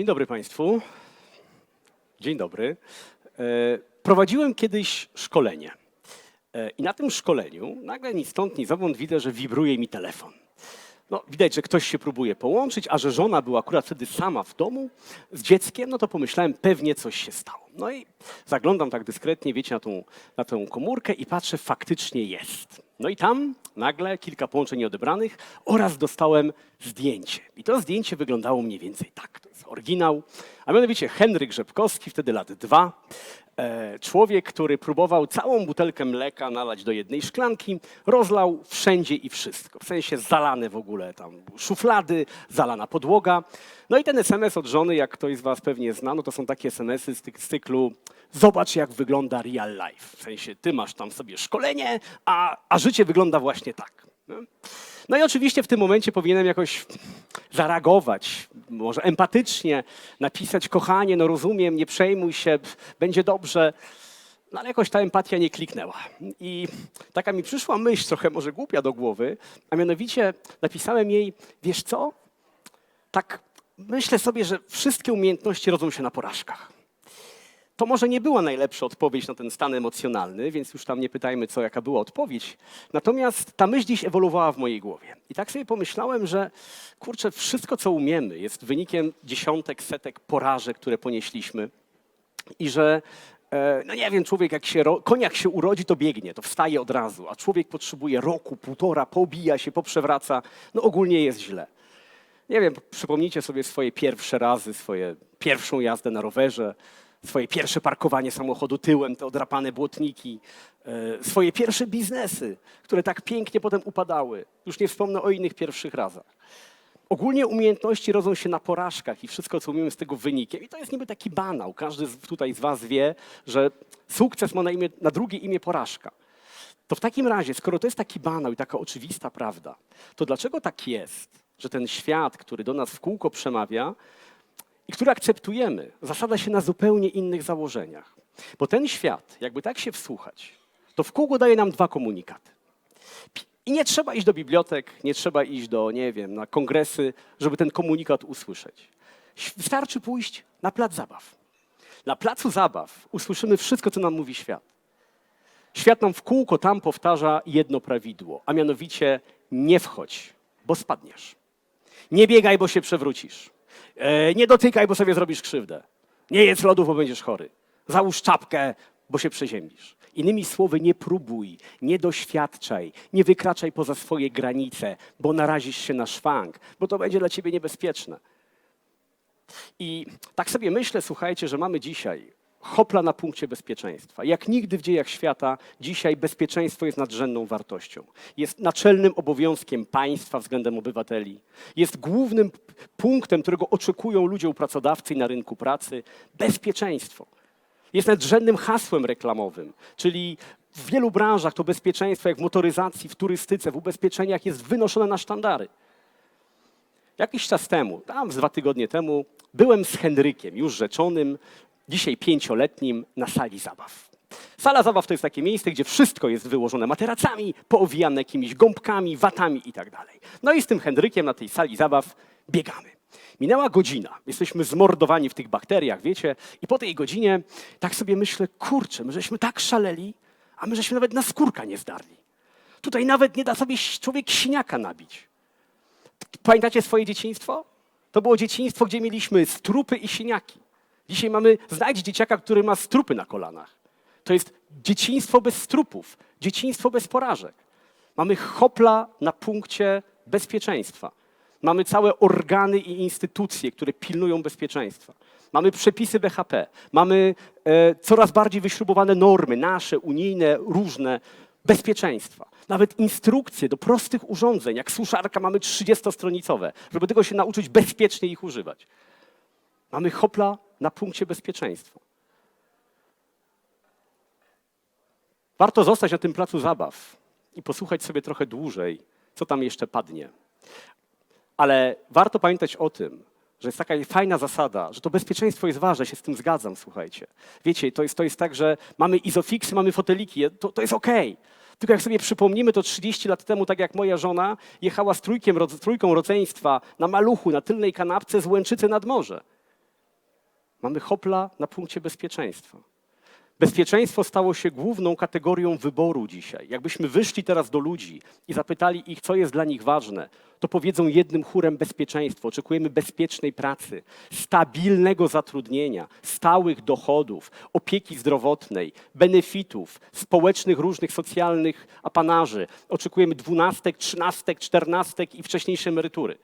Dzień dobry Państwu. Dzień dobry. E, Prowadziłem kiedyś szkolenie. E, I na tym szkoleniu nagle ni stąd, ni zowąd widzę, że wibruje mi telefon. No, widać, że ktoś się próbuje połączyć, a że żona była akurat wtedy sama w domu z dzieckiem, no to pomyślałem, pewnie coś się stało. No i zaglądam tak dyskretnie, wiecie, na tą, na tą komórkę i patrzę, faktycznie jest. No i tam nagle kilka połączeń nieodebranych oraz dostałem zdjęcie. I to zdjęcie wyglądało mniej więcej tak. To jest oryginał, a mianowicie Henryk Rzepkowski, wtedy lat dwa. E, Człowiek, który próbował całą butelkę mleka nalać do jednej szklanki, rozlał wszędzie i wszystko. W sensie zalane w ogóle tam szuflady, zalana podłoga. No i ten SMS od żony, jak ktoś z Was pewnie zna, no to są takie SMS-y z, cyklu zobacz jak wygląda real life. W sensie ty masz tam sobie szkolenie, a, a życie wygląda właśnie tak. No i oczywiście w tym momencie powinienem jakoś zareagować, może empatycznie napisać, kochanie, no rozumiem, nie przejmuj się, będzie dobrze. No ale jakoś ta empatia nie kliknęła. I taka mi przyszła myśl, trochę może głupia do głowy, a mianowicie napisałem jej, wiesz co, tak myślę sobie, że wszystkie umiejętności rodzą się na porażkach. To może nie była najlepsza odpowiedź na ten stan emocjonalny, więc już tam nie pytajmy, co, jaka była odpowiedź. Natomiast ta myśl dziś ewoluowała w mojej głowie. I tak sobie pomyślałem, że kurczę, wszystko, co umiemy, jest wynikiem dziesiątek, setek porażek, które ponieśliśmy. I że, e, no nie wiem, człowiek jak się, jak się urodzi, to biegnie, to wstaje od razu, a człowiek potrzebuje roku, półtora, pobija się, poprzewraca, no ogólnie jest źle. Nie wiem, przypomnijcie sobie swoje pierwsze razy, swoje pierwszą jazdę na rowerze, swoje pierwsze parkowanie samochodu tyłem, te odrapane błotniki, e, swoje pierwsze biznesy, które tak pięknie potem upadały. Już nie wspomnę o innych pierwszych razach. Ogólnie umiejętności rodzą się na porażkach i wszystko, co umiemy z tego wynikiem. I to jest niby taki banał. Każdy tutaj z Was wie, że sukces ma na, imię, na drugie imię porażka. To w takim razie, skoro to jest taki banał i taka oczywista prawda, to dlaczego tak jest, że ten świat, który do nas w kółko przemawia i który akceptujemy, zasada się na zupełnie innych założeniach? Bo ten świat, jakby tak się wsłuchać, to w kółko daje nam dwa komunikaty. I nie trzeba iść do bibliotek, nie trzeba iść do, nie wiem, na kongresy, żeby ten komunikat usłyszeć. Wystarczy pójść na plac zabaw. Na placu zabaw usłyszymy wszystko, co nam mówi świat. Świat nam w kółko tam powtarza jedno prawidło, a mianowicie nie wchodź, bo spadniesz. Nie biegaj, bo się przewrócisz. E, nie dotykaj, bo sobie zrobisz krzywdę. Nie jedz lodów, bo będziesz chory. Załóż czapkę, bo się przeziębisz. Innymi słowy, nie próbuj, nie doświadczaj, nie wykraczaj poza swoje granice, bo narazisz się na szwank, bo to będzie dla ciebie niebezpieczne. I tak sobie myślę, słuchajcie, że mamy dzisiaj hopla na punkcie bezpieczeństwa. Jak nigdy w dziejach świata, dzisiaj bezpieczeństwo jest nadrzędną wartością. Jest naczelnym obowiązkiem państwa względem obywateli. Jest głównym punktem, którego oczekują ludzie u pracodawcy i na rynku pracy. Bezpieczeństwo. Jest nadrzędnym hasłem reklamowym, czyli w wielu branżach to bezpieczeństwo, jak w motoryzacji, w turystyce, w ubezpieczeniach jest wynoszone na sztandary. Jakiś czas temu, tam z dwa tygodnie temu, byłem z Henrykiem, już rzeczonym, dzisiaj pięcioletnim, na sali zabaw. Sala zabaw to jest takie miejsce, gdzie wszystko jest wyłożone materacami, poowijane jakimiś gąbkami, watami i tak. No i z tym Henrykiem na tej sali zabaw biegamy. Minęła godzina, jesteśmy zmordowani w tych bakteriach, wiecie, i po tej godzinie tak sobie myślę, kurczę, my żeśmy tak szaleli, a my żeśmy nawet na skórka nie zdarli. Tutaj nawet nie da sobie człowiek siniaka nabić. Pamiętacie swoje dzieciństwo? To było dzieciństwo, gdzie mieliśmy strupy i siniaki. Dzisiaj mamy, znajdź dzieciaka, który ma strupy na kolanach. To jest dzieciństwo bez strupów, dzieciństwo bez porażek. Mamy hopla na punkcie bezpieczeństwa. Mamy całe organy i instytucje, które pilnują bezpieczeństwa. Mamy przepisy BHP, mamy e, coraz bardziej wyśrubowane normy, nasze, unijne, różne, bezpieczeństwa. Nawet instrukcje do prostych urządzeń, jak suszarka, mamy 30-stronicowe, żeby tego się nauczyć bezpiecznie ich używać. Mamy hopla na punkcie bezpieczeństwa. Warto zostać na tym placu zabaw i posłuchać sobie trochę dłużej, co tam jeszcze padnie. Ale warto pamiętać o tym, że jest taka fajna zasada, że to bezpieczeństwo jest ważne, się z tym zgadzam, słuchajcie. Wiecie, to jest, to jest tak, że mamy izofiksy, mamy foteliki, to, to jest okej. Tylko jak sobie przypomnimy, to 30 lat temu, tak jak moja żona, jechała z trójkiem, trójką rodzeństwa na maluchu, na tylnej kanapce z Łęczycy nad morze. Mamy hopla na punkcie bezpieczeństwa. Bezpieczeństwo stało się główną kategorią wyboru dzisiaj. Jakbyśmy wyszli teraz do ludzi i zapytali ich, co jest dla nich ważne, to powiedzą jednym chórem bezpieczeństwo. Oczekujemy bezpiecznej pracy, stabilnego zatrudnienia, stałych dochodów, opieki zdrowotnej, benefitów, społecznych, różnych socjalnych apanarzy. Oczekujemy dwunastek, trzynastek, czternastek i wcześniejsze emerytury.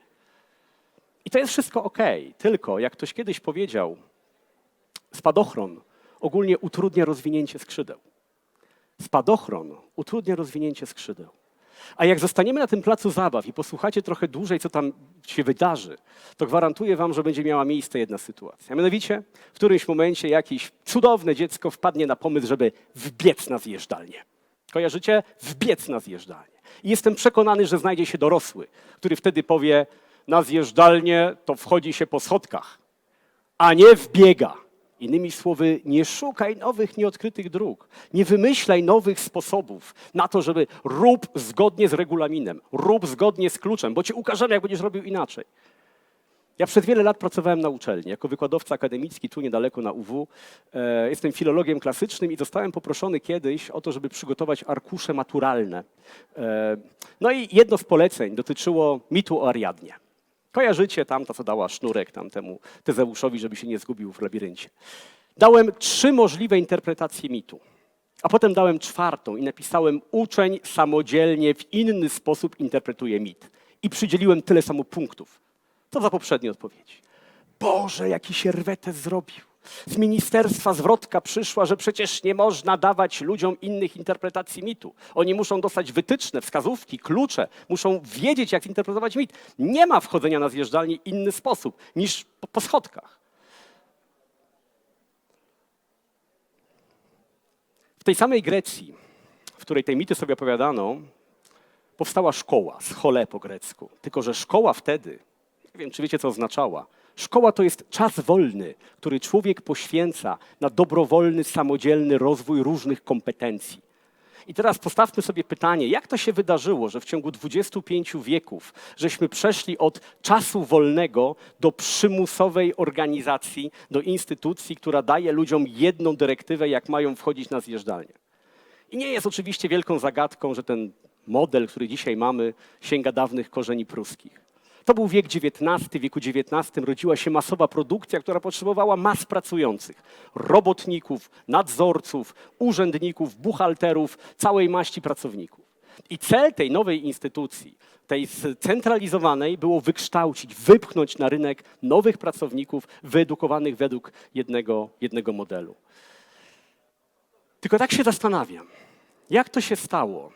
I to jest wszystko ok, tylko jak ktoś kiedyś powiedział, spadochron ogólnie utrudnia rozwinięcie skrzydeł. Spadochron utrudnia rozwinięcie skrzydeł. A jak zostaniemy na tym placu zabaw i posłuchacie trochę dłużej, co tam się wydarzy, to gwarantuję wam, że będzie miała miejsce jedna sytuacja. Mianowicie, w którymś momencie jakieś cudowne dziecko wpadnie na pomysł, żeby wbiec na zjeżdżalnię. Kojarzycie? Wbiec na zjeżdżalnię. I jestem przekonany, że znajdzie się dorosły, który wtedy powie, na zjeżdżalnię to wchodzi się po schodkach, a nie wbiega. Innymi słowy, nie szukaj nowych, nieodkrytych dróg. Nie wymyślaj nowych sposobów na to, żeby rób zgodnie z regulaminem, rób zgodnie z kluczem, bo cię ukażemy, jak będziesz robił inaczej. Ja przez wiele lat pracowałem na uczelni jako wykładowca akademicki tu niedaleko na UW. E, jestem filologiem klasycznym i zostałem poproszony kiedyś o to, żeby przygotować arkusze maturalne. E, no i jedno z poleceń dotyczyło mitu o Ariadnie. Kojarzycie tam, to co dała sznurek tamtemu Tezeuszowi, żeby się nie zgubił w labiryncie. Dałem trzy możliwe interpretacje mitu, a potem dałem czwartą i napisałem uczeń samodzielnie w inny sposób interpretuje mit. I przydzieliłem tyle samo punktów. To za poprzednie odpowiedzi. Boże, jaki się rwetes zrobił. Z ministerstwa zwrotka przyszła, że przecież nie można dawać ludziom innych interpretacji mitu. Oni muszą dostać wytyczne, wskazówki, klucze, muszą wiedzieć, jak interpretować mit. Nie ma wchodzenia na zjeżdżalnię inny sposób niż po, po schodkach. W tej samej Grecji, w której te mity sobie opowiadano, powstała szkoła, schole po grecku. Tylko, że szkoła wtedy, nie wiem, czy wiecie, co oznaczała, Szkoła to jest czas wolny, który człowiek poświęca na dobrowolny, samodzielny rozwój różnych kompetencji. I teraz postawmy sobie pytanie, jak to się wydarzyło, że w ciągu 25 wieków żeśmy przeszli od czasu wolnego do przymusowej organizacji, do instytucji, która daje ludziom jedną dyrektywę, jak mają wchodzić na zjeżdżalnię. I nie jest oczywiście wielką zagadką, że ten model, który dzisiaj mamy, sięga dawnych korzeni pruskich. To był wiek XIX. W wieku XIX rodziła się masowa produkcja, która potrzebowała mas pracujących. Robotników, nadzorców, urzędników, buchalterów, całej maści pracowników. I cel tej nowej instytucji, tej centralizowanej, było wykształcić, wypchnąć na rynek nowych pracowników, wyedukowanych według jednego, jednego modelu. Tylko tak się zastanawiam, jak to się stało,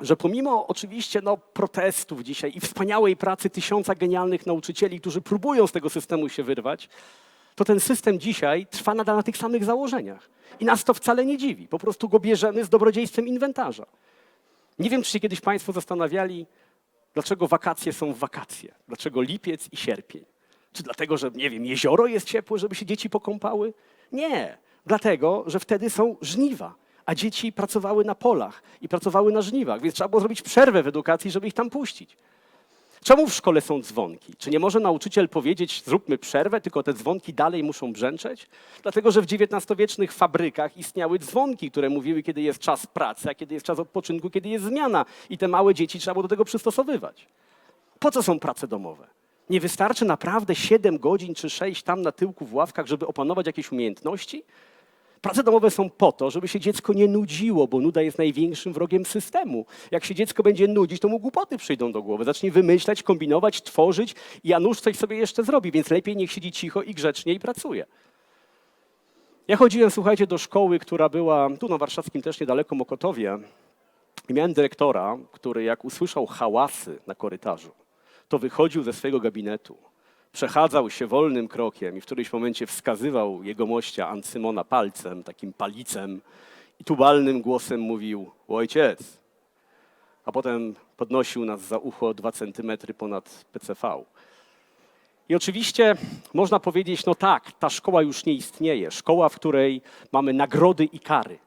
że pomimo oczywiście no, protestów dzisiaj i wspaniałej pracy tysiąca genialnych nauczycieli, którzy próbują z tego systemu się wyrwać, to ten system dzisiaj trwa nadal na tych samych założeniach. I nas to wcale nie dziwi. Po prostu go bierzemy z dobrodziejstwem inwentarza. Nie wiem, czy się kiedyś Państwo zastanawiali, dlaczego wakacje są wakacje. Dlaczego lipiec i sierpień. Czy dlatego, że, nie wiem, jezioro jest ciepłe, żeby się dzieci pokąpały? Nie. Dlatego, że wtedy są żniwa a dzieci pracowały na polach i pracowały na żniwach, więc trzeba było zrobić przerwę w edukacji, żeby ich tam puścić. Czemu w szkole są dzwonki? Czy nie może nauczyciel powiedzieć, zróbmy przerwę, tylko te dzwonki dalej muszą brzęczeć? Dlatego, że w XIX-wiecznych fabrykach istniały dzwonki, które mówiły, kiedy jest czas pracy, a kiedy jest czas odpoczynku, kiedy jest zmiana. I te małe dzieci trzeba było do tego przystosowywać. Po co są prace domowe? Nie wystarczy naprawdę 7 godzin czy 6 tam na tyłku w ławkach, żeby opanować jakieś umiejętności? Prace domowe są po to, żeby się dziecko nie nudziło, bo nuda jest największym wrogiem systemu. Jak się dziecko będzie nudzić, to mu głupoty przyjdą do głowy. Zacznie wymyślać, kombinować, tworzyć i nóż coś sobie jeszcze zrobi, więc lepiej niech siedzi cicho i grzecznie i pracuje. Ja chodziłem, słuchajcie, do szkoły, która była tu na warszawskim też niedaleko Mokotowie i miałem dyrektora, który jak usłyszał hałasy na korytarzu, to wychodził ze swojego gabinetu, przechadzał się wolnym krokiem i w którymś momencie wskazywał jegomościa Ancymona palcem, takim palicem i tubalnym głosem mówił ojciec, a potem podnosił nas za ucho dwa centymetry ponad PCV. I oczywiście można powiedzieć, no tak, ta szkoła już nie istnieje. Szkoła, w której mamy nagrody i kary.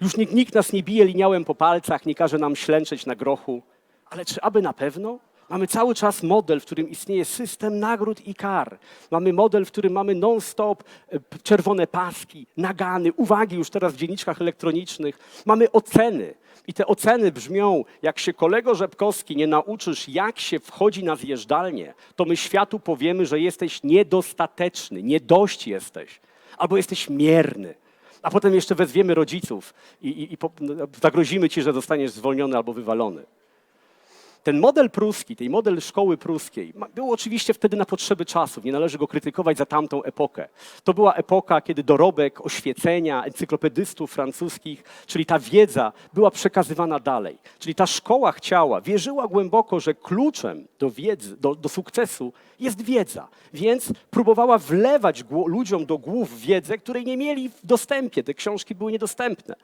Już nikt, nikt nas nie bije liniałem po palcach, nie każe nam ślęczeć na grochu. Ale czy aby na pewno? Mamy cały czas model, w którym istnieje system nagród i kar. Mamy model, w którym mamy non-stop e, czerwone paski, nagany, uwagi już teraz w dzienniczkach elektronicznych. Mamy oceny. I te oceny brzmią, jak się kolego Rzepkowski nie nauczysz, jak się wchodzi na zjeżdżalnię, to my światu powiemy, że jesteś niedostateczny, nie dość jesteś, albo jesteś mierny. A potem jeszcze wezwiemy rodziców i, i, i no, zagrozimy ci, że zostaniesz zwolniony albo wywalony. Ten model pruski, tej model szkoły pruskiej, był oczywiście wtedy na potrzeby czasów, nie należy go krytykować za tamtą epokę. To była epoka, kiedy dorobek oświecenia encyklopedystów francuskich, czyli ta wiedza była przekazywana dalej. Czyli ta szkoła chciała, wierzyła głęboko, że kluczem do wiedzy, do, do sukcesu jest wiedza. Więc próbowała wlewać ludziom do głów wiedzę, której nie mieli w dostępie. Te książki były niedostępne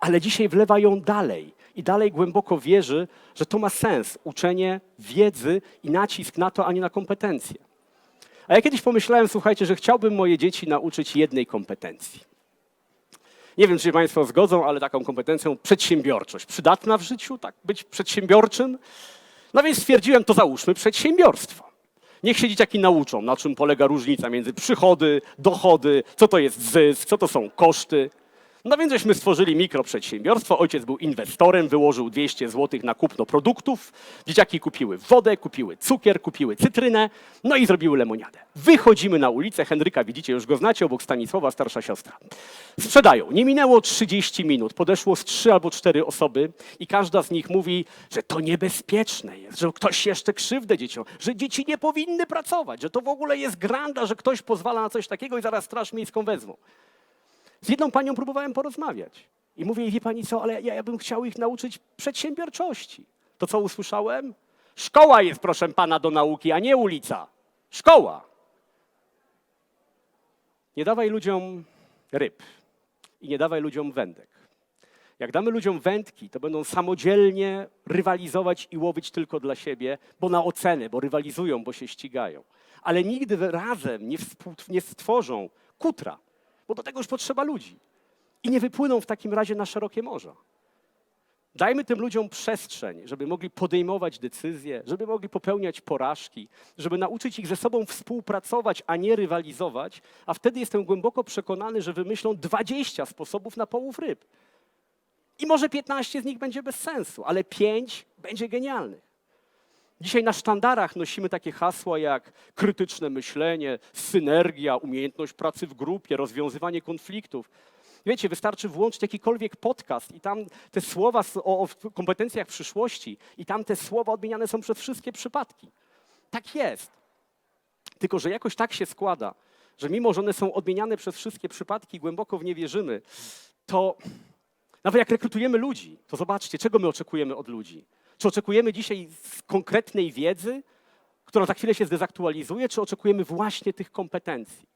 ale dzisiaj wlewa ją dalej i dalej głęboko wierzy, że to ma sens uczenie wiedzy i nacisk na to, a nie na kompetencje. A ja kiedyś pomyślałem, słuchajcie, że chciałbym moje dzieci nauczyć jednej kompetencji. Nie wiem, czy się Państwo zgodzą, ale taką kompetencją przedsiębiorczość. Przydatna w życiu, tak, być przedsiębiorczym? No więc stwierdziłem, to załóżmy przedsiębiorstwo. Niech się dzieciaki nauczą, na czym polega różnica między przychody, dochody, co to jest zysk, co to są koszty. No więc żeśmy stworzyli mikroprzedsiębiorstwo. Ojciec był inwestorem, wyłożył 200 zł na kupno produktów. Dzieciaki kupiły wodę, kupiły cukier, kupiły cytrynę, no i zrobiły lemoniadę. Wychodzimy na ulicę, Henryka widzicie, już go znacie, obok Stanisława, starsza siostra. Sprzedają. Nie minęło 30 minut, podeszło z 3 albo 4 osoby i każda z nich mówi, że to niebezpieczne jest, że ktoś jeszcze krzywdę dzieciom, że dzieci nie powinny pracować, że to w ogóle jest granda, że ktoś pozwala na coś takiego i zaraz straż miejską wezmą. Z jedną panią próbowałem porozmawiać. I mówię jej, wie pani co, ale ja, ja bym chciał ich nauczyć przedsiębiorczości. To co usłyszałem? Szkoła jest, proszę pana, do nauki, a nie ulica. Szkoła. Nie dawaj ludziom ryb i nie dawaj ludziom wędek. Jak damy ludziom wędki, to będą samodzielnie rywalizować i łowić tylko dla siebie, bo na oceny, bo rywalizują, bo się ścigają. Ale nigdy razem nie, nie stworzą kutra, bo do tego już potrzeba ludzi. I nie wypłyną w takim razie na szerokie morza. Dajmy tym ludziom przestrzeń, żeby mogli podejmować decyzje, żeby mogli popełniać porażki, żeby nauczyć ich ze sobą współpracować, a nie rywalizować, a wtedy jestem głęboko przekonany, że wymyślą 20 sposobów na połów ryb. I może 15 z nich będzie bez sensu, ale 5 będzie genialnych. Dzisiaj na sztandarach nosimy takie hasła jak krytyczne myślenie, synergia, umiejętność pracy w grupie, rozwiązywanie konfliktów. Wiecie, wystarczy włączyć jakikolwiek podcast i tam te słowa o kompetencjach przyszłości i tam te słowa odmieniane są przez wszystkie przypadki. Tak jest. Tylko, że jakoś tak się składa, że mimo, że one są odmieniane przez wszystkie przypadki, głęboko w nie wierzymy, to nawet jak rekrutujemy ludzi, to zobaczcie, czego my oczekujemy od ludzi. Czy oczekujemy dzisiaj konkretnej wiedzy, która za chwilę się zdezaktualizuje, czy oczekujemy właśnie tych kompetencji?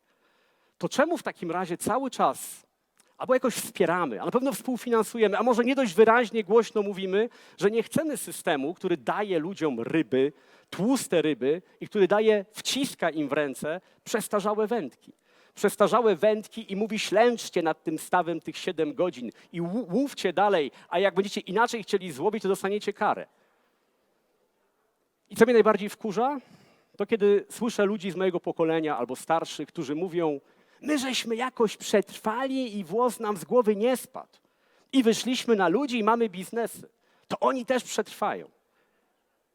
To czemu w takim razie cały czas albo jakoś wspieramy, a na pewno współfinansujemy, a może nie dość wyraźnie, głośno mówimy, że nie chcemy systemu, który daje ludziom ryby, tłuste ryby i który daje, wciska im w ręce przestarzałe wędki. Przestarzałe wędki i mówi ślęczcie nad tym stawem tych 7 godzin i łówcie dalej, a jak będziecie inaczej chcieli złowić, to dostaniecie karę. I co mnie najbardziej wkurza? To kiedy słyszę ludzi z mojego pokolenia albo starszych, którzy mówią, my żeśmy jakoś przetrwali i włos nam z głowy nie spadł. I wyszliśmy na ludzi i mamy biznesy. To oni też przetrwają.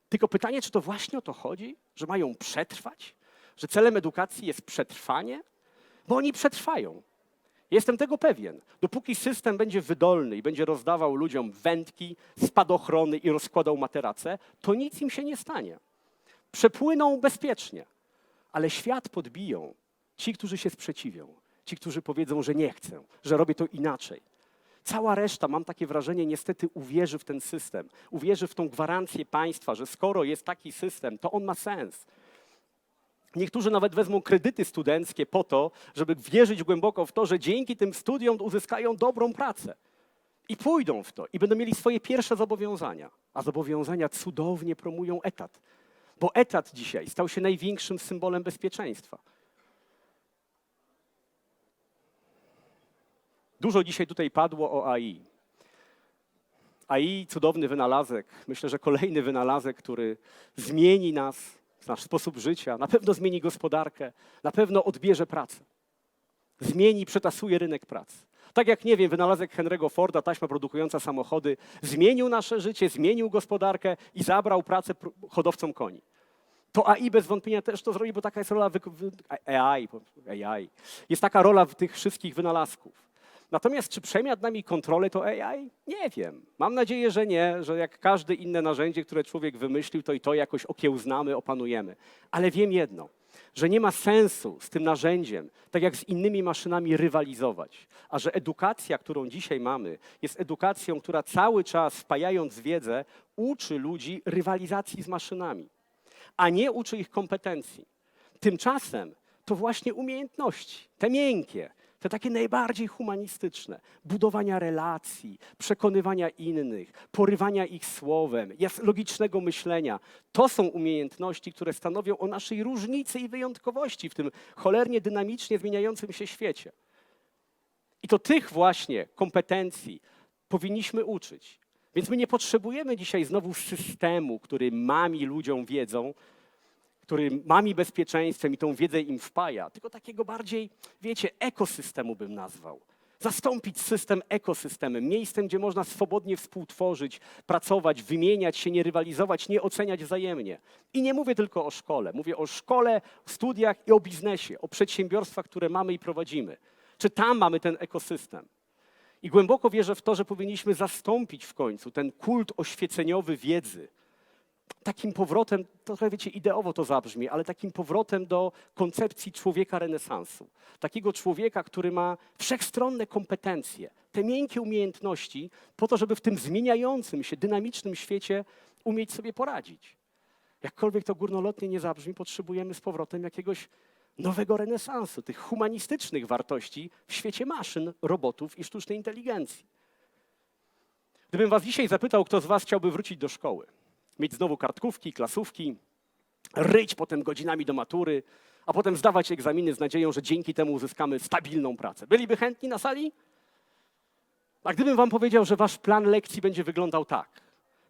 Tylko pytanie, czy to właśnie o to chodzi, że mają przetrwać? Że celem edukacji jest przetrwanie? Bo oni przetrwają. Jestem tego pewien. Dopóki system będzie wydolny i będzie rozdawał ludziom wędki, spadochrony i rozkładał materace, to nic im się nie stanie. Przepłyną bezpiecznie, ale świat podbiją ci, którzy się sprzeciwią, ci, którzy powiedzą, że nie chcę, że robię to inaczej. Cała reszta, mam takie wrażenie, niestety uwierzy w ten system, uwierzy w tą gwarancję państwa, że skoro jest taki system, to on ma sens. Niektórzy nawet wezmą kredyty studenckie po to, żeby wierzyć głęboko w to, że dzięki tym studiom uzyskają dobrą pracę. I pójdą w to i będą mieli swoje pierwsze zobowiązania. A zobowiązania cudownie promują etat. Bo etat dzisiaj stał się największym symbolem bezpieczeństwa. Dużo dzisiaj tutaj padło o AI. AI, cudowny wynalazek. Myślę, że kolejny wynalazek, który zmieni nas, nasz sposób życia, na pewno zmieni gospodarkę, na pewno odbierze pracę. Zmieni, przetasuje rynek pracy. Tak jak, nie wiem, wynalazek Henry'ego Forda, taśma produkująca samochody, zmienił nasze życie, zmienił gospodarkę i zabrał pracę pr- hodowcom koni. To AI bez wątpienia też to zrobi, bo taka jest rola AI, AI. Jest taka rola tych wszystkich wynalazków. Natomiast czy przejmie nad nami kontrolę to AI? Nie wiem. Mam nadzieję, że nie, że jak każde inne narzędzie, które człowiek wymyślił, to i to jakoś okiełznamy, opanujemy. Ale wiem jedno, że nie ma sensu z tym narzędziem, tak jak z innymi maszynami, rywalizować. A że edukacja, którą dzisiaj mamy, jest edukacją, która cały czas, wpajając wiedzę, uczy ludzi rywalizacji z maszynami, a nie uczy ich kompetencji. Tymczasem to właśnie umiejętności, te miękkie, te takie najbardziej humanistyczne, budowania relacji, przekonywania innych, porywania ich słowem, logicznego myślenia, to są umiejętności, które stanowią o naszej różnicy i wyjątkowości w tym cholernie dynamicznie zmieniającym się świecie. I to tych właśnie kompetencji powinniśmy uczyć. Więc my nie potrzebujemy dzisiaj znowu systemu, który mami ludziom wiedzą, który mami bezpieczeństwem i tą wiedzę im wpaja, tylko takiego bardziej, wiecie, ekosystemu bym nazwał. Zastąpić system ekosystemem, miejscem, gdzie można swobodnie współtworzyć, pracować, wymieniać się, nie rywalizować, nie oceniać wzajemnie. I nie mówię tylko o szkole, mówię o szkole, studiach i o biznesie, o przedsiębiorstwach, które mamy i prowadzimy. Czy tam mamy ten ekosystem? I głęboko wierzę w to, że powinniśmy zastąpić w końcu ten kult oświeceniowy wiedzy, takim powrotem, trochę wiecie, ideowo to zabrzmi, ale takim powrotem do koncepcji człowieka renesansu. Takiego człowieka, który ma wszechstronne kompetencje, te miękkie umiejętności, po to, żeby w tym zmieniającym się, dynamicznym świecie umieć sobie poradzić. Jakkolwiek to górnolotnie nie zabrzmi, potrzebujemy z powrotem jakiegoś nowego renesansu, tych humanistycznych wartości w świecie maszyn, robotów i sztucznej inteligencji. Gdybym was dzisiaj zapytał, kto z was chciałby wrócić do szkoły, mieć znowu kartkówki, klasówki, ryć potem godzinami do matury, a potem zdawać egzaminy z nadzieją, że dzięki temu uzyskamy stabilną pracę. Byliby chętni na sali? A gdybym wam powiedział, że wasz plan lekcji będzie wyglądał tak.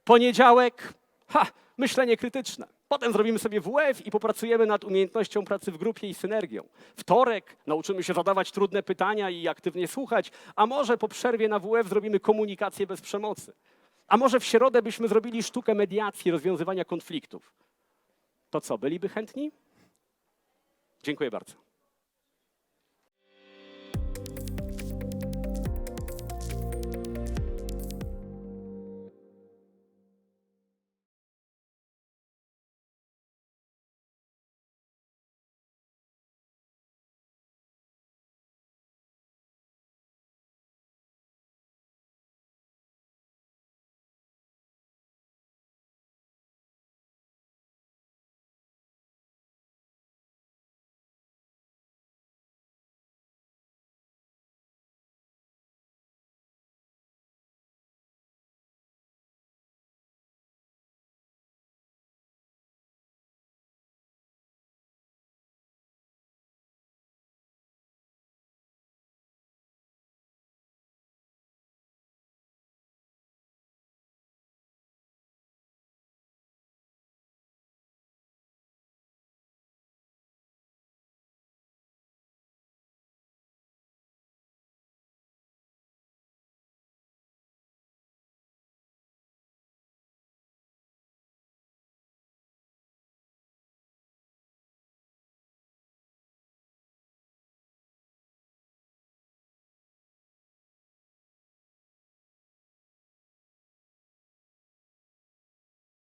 Poniedziałek, ha, myślenie krytyczne. Potem zrobimy sobie WF i popracujemy nad umiejętnością pracy w grupie i synergią. Wtorek nauczymy się zadawać trudne pytania i aktywnie słuchać, a może po przerwie na WF zrobimy komunikację bez przemocy. A może w środę byśmy zrobili sztukę mediacji, rozwiązywania konfliktów. To co, byliby chętni? Dziękuję bardzo.